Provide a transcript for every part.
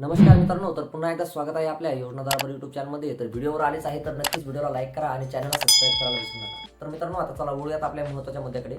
नमस्कार मित्रांनो तर पुन्हा एकदा स्वागत आहे आपल्या योजनादार युट्यूब चॅनलमध्ये तर व्हिडिओवर आलेच आहे तर नक्कीच व्हिडिओला लाईक करा आणि चॅनलला सबस्क्राईब करायला विसरू नका. तर मित्रांनो आता चला वळूयात आपल्या महत्त्वाच्या मुद्द्याकडे.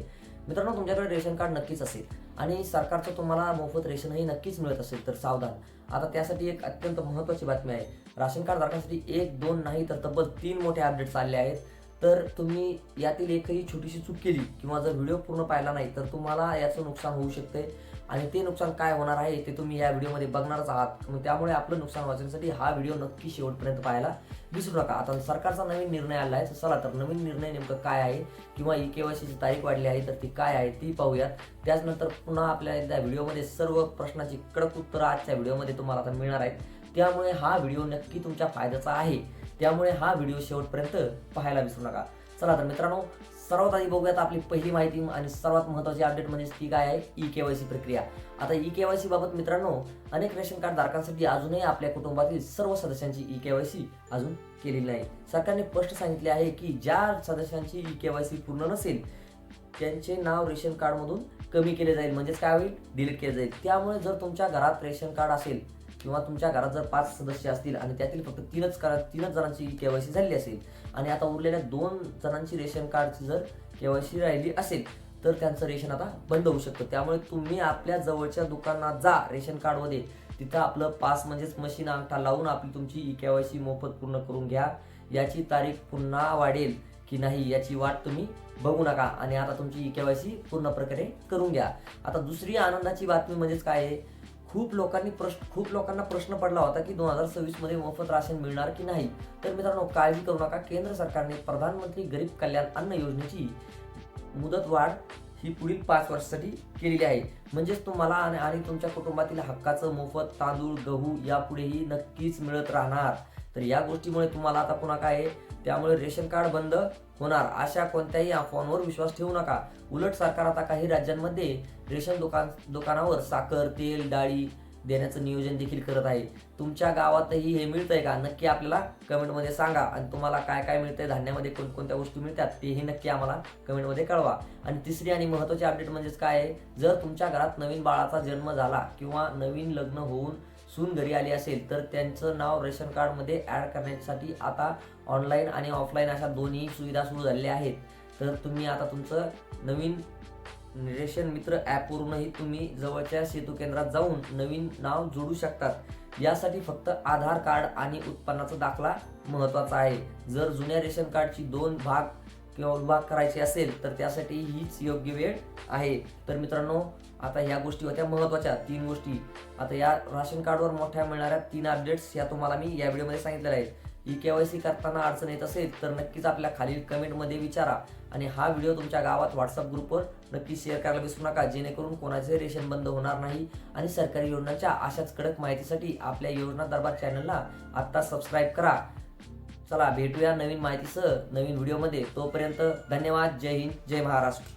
मित्रांनो तुमच्याकडे रेशन कार्ड नक्कीच असेल आणि सरकारचं तुम्हाला मोफत रेशनही नक्कीच मिळत असेल तर सावधान. आता त्यासाठी एक अत्यंत महत्त्वाची बातमी आहे. राशन कार्ड धारकांसाठी एक दोन नाही तर तब्बल तीन मोठे अपडेट्स आले आहेत. तर तुम्ही यातील एकही छोटीशी चूक केली किंवा जर व्हिडिओ पूर्ण पाहिला नाही तर तुम्हाला याचं नुकसान होऊ शकते आणि ते नुकसान काय होणार आहे ते तुम्ही या व्हिडिओमध्ये बघणारच आहात. मग त्यामुळे आपलं नुकसान वाचवण्यासाठी हा व्हिडिओ नक्की शेवटपर्यंत पाहायला विसरू नका. आता सरकारचा नवीन निर्णय आला आहे चला तर नवीन निर्णय नेमकं काय आहे किंवा ई केवायसीची तारीख वाढली आहे तर ती काय आहे ती पाहूयात. त्याचनंतर पुन्हा आपल्या त्या व्हिडिओमध्ये सर्व प्रश्नाची कडक उत्तरं आजच्या व्हिडिओमध्ये तुम्हाला आता मिळणार आहेत. त्यामुळे हा व्हिडिओ नक्की तुमच्या फायद्याचा आहे. त्यामुळे हा व्हिडिओ शेवटपर्यंत पाहायला विसरू नका. चला तर मित्रांनो सर्वात आधी बघूयात आपली पहिली माहिती आणि सर्वात महत्त्वाची अपडेट म्हणजे ती काय आहे? ई केवायसी प्रक्रिया. आता ई केवायसी बाबत मित्रांनो अनेक रेशन कार्ड धारकांसाठी अजूनही आपल्या कुटुंबातील सर्व सदस्यांची ई केवायसी अजून केलेली नाही. सरकारने स्पष्ट सांगितले आहे की ज्या सदस्यांची ई केवायसी पूर्ण नसेल त्यांचे नाव रेशन कार्डमधून कमी केले जाईल. म्हणजेच काय होईल? डिलीट केले जाईल. त्यामुळे जर तुमच्या घरात रेशन कार्ड असेल किंवा तुमच्या घरात जर पाच सदस्य असतील आणि त्यातील फक्त तीनच करा तीनच जणांची केवायसी झाली असेल आणि आता उरलेल्या दोन जणांची रेशन कार्डची जर के वाय सी राहिली असेल तर त्यांचं रेशन आता बंद होऊ शकतं. त्यामुळे तुम्ही आपल्या जवळच्या दुकानात जा रेशन कार्डमध्ये. तिथं आपलं पास म्हणजेच मशीन अंगठा लावून आपली तुमची ई केवायसी मोफत पूर्ण करून घ्या. याची तारीख पुन्हा वाढेल की नाही याची वाट तुम्ही बघू नका आणि आता तुमची ई केवायसी पूर्ण प्रकारे करून घ्या. आता दुसरी आनंदाची बातमी म्हणजेच काय आहे? खूप लोकांनी प्रश्न खूप लोकांना प्रश्न पडला होता की दोन हजार सव्वीसमध्ये मोफत राशन मिळणार की नाही? तर मित्रांनो काळजी करू नका. केंद्र सरकारने प्रधानमंत्री गरीब कल्याण अन्न योजनेची मुदत वाढ ही पुढील पाच वर्षासाठी केलेली आहे. म्हणजेच तुम्हाला आणि आणि तुमच्या कुटुंबातील हक्काचं मोफत तांदूळ गहू यापुढेही नक्कीच मिळत राहणार. तर या गोष्टीमुळे तुम्हाला आता पुन्हा काय आहे? त्यामुळे रेशन कार्ड बंद होणार. अशा कोणत्याही अफवांवर विश्वास ठेवू नका. उलट सरकार आता काही राज्यांमध्ये रेशन दुकान दुकानावर साखर तेल डाळी देण्याचं नियोजन देखील करत आहे. तुमच्या गावातही हे मिळतंय का? नक्की आपल्याला कमेंटमध्ये सांगा. आणि तुम्हाला काय काय मिळतंय? धान्यामध्ये कोणकोणत्या वस्तू मिळतात? तेही नक्की आम्हाला कमेंटमध्ये कळवा. आणि तिसरी आणि महत्त्वाची अपडेट म्हणजेच काय आहे? जर तुमच्या घरात नवीन बाळाचा जन्म झाला किंवा नवीन लग्न होऊन सून घरी आली असेल तर त्यांचं नाव रेशन कार्डमध्ये ॲड करण्यासाठी आता ऑनलाईन आणि ऑफलाईन अशा दोन्ही सुविधा सुरू झालेल्या आहेत. तर तुम्ही आता तुमचं नवीन रेशन मित्र ॲपवरूनही तुम्ही जवळच्या सेतू केंद्रात जाऊन नवीन नाव जोडू शकतात. यासाठी फक्त आधार कार्ड आणि उत्पन्नाचा दाखला महत्त्वाचा आहे. जर जुन्या रेशन कार्डची दोन भाग किंवा विभाग करायची असेल तर त्यासाठी हीच योग्य वेळ आहे. तर मित्रांनो आता ह्या गोष्टी होत्या महत्त्वाच्या तीन गोष्टी. आता या राशन कार्डवर मोठ्या मिळणाऱ्या तीन अपडेट्स या तुम्हाला मी या व्हिडिओमध्ये सांगितलेल्या आहेत. ई केवायसी करताना अडचण येत असेल तर नक्कीच आपल्या खालील कमेंटमध्ये विचारा. आणि हा व्हिडिओ तुमच्या गावात व्हॉट्सअप ग्रुपवर नक्की शेअर करायला विसरू नका जेणेकरून कोणाचे रेशन बंद होणार नाही आणि सरकारी योजनांच्या अशाच कडक माहितीसाठी आपल्या योजना दरबार चॅनलला आत्ता सबस्क्राईब करा. चला भेटूया नवीन माहितीसह नवीन व्हिडिओमध्ये. तोपर्यंत धन्यवाद. जय हिंद. जय महाराष्ट्र.